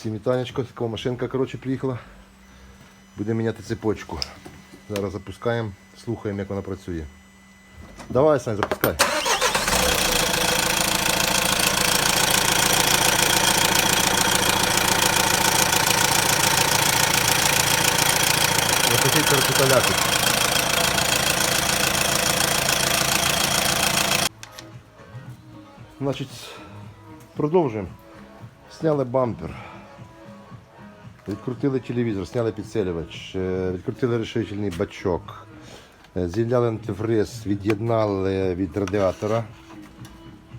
Всім вітанечко, така машинка коротше, приїхала. Будемо міняти цепочку. Зараз запускаємо, слухаємо, як вона працює. Давай, Сань, запускай. Такий коротше. Значить, продовжуємо. Сняли бампер. Відкрутили телевізор, зняли підсилювач, е, відкрутили решительний бачок, е, антифриз, від'єднали від радіатора.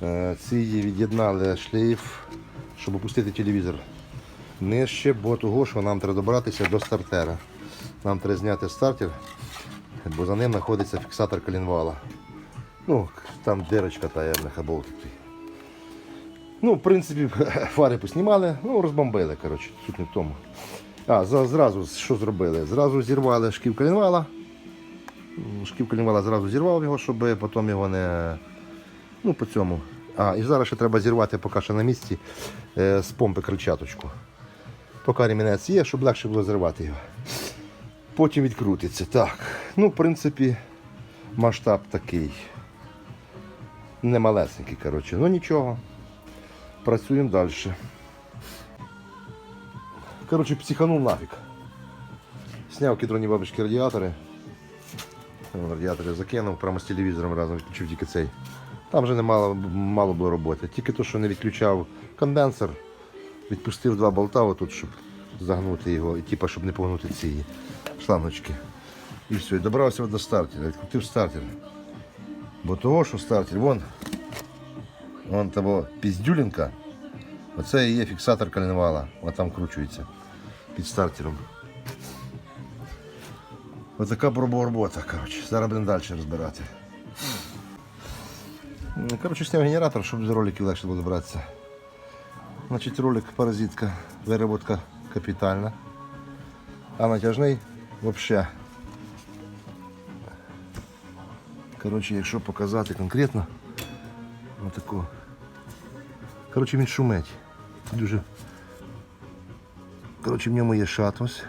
Е, Ці від'єднали шлейф, щоб опустити телевізор нижче, бо того, що нам треба добратися до стартера. Нам треба зняти стартер, бо за ним знаходиться фіксатор колінвала. Ну, там дирочка та я болтик. Ну, в принципі, фари поснімали, ну, розбомбили, коротше, суть не в тому. А, зразу що зробили? Зразу зірвали шків колінвала. М, Шків колінвала зразу зірвав його, щоб потім його не. Ну, по цьому. А, і зараз ще треба зірвати поки що на місці е, з помпи кричаточку. Поки ремінець є, щоб легше було зривати його. Потім відкрутиться. Так. Ну, в принципі, масштаб такий. Не малесенький, коротше. Ну нічого. Працюємо далі. Коротше, психанув нафіг. Сняв кедроні бабочки радіатори. Радіатори закинув прямо з телевізором разом відключив тільки цей. Там вже не мало, мало було роботи. Тільки то, що не відключав конденсор, відпустив два болта отут, щоб загнути його, і типа, щоб не погнути ці шлангочки. І все, і добрався до стартера, відкрутив стартер. Бо того, що стартер, вон, вон того піздюлінка, оце і є фіксатор коленвала, а там кручується під стартером. Отака була робота, коротше. Зараз будемо далі розбирати. М, Коротше, сняв генератор, щоб з роликів легше було добратися. Значить, ролик паразитка, вироботка капітальна. А натяжний взагалі. Коротше, якщо показати конкретно, отаку. Коротше, він шумить. Дуже. Коротше, в ньому є шат ось.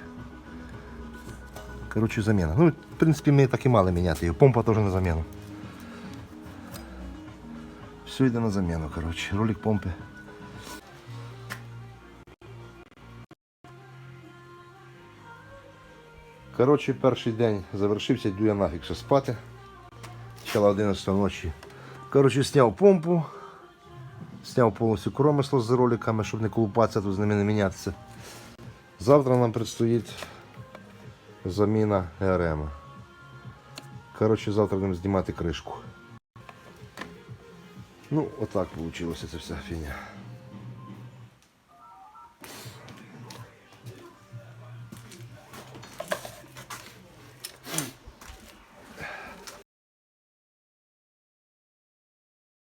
Коротше, заміна. Ну, в принципі, ми так і мали міняти його. Помпа теж на заміну. Все йде на заміну, коротше. Ролик помпи. Коротше, перший день завершився, йду я нафіг ще спати. Почала 11 ночі. Коротше, зняв помпу. Зняв повністю кромисло з роликами, щоб не колупатися, тут з ними не мінятися. Завтра нам предстоїть заміна ГРМ. Коротше, завтра будемо знімати кришку. Ну, отак вийшло ця вся фігня.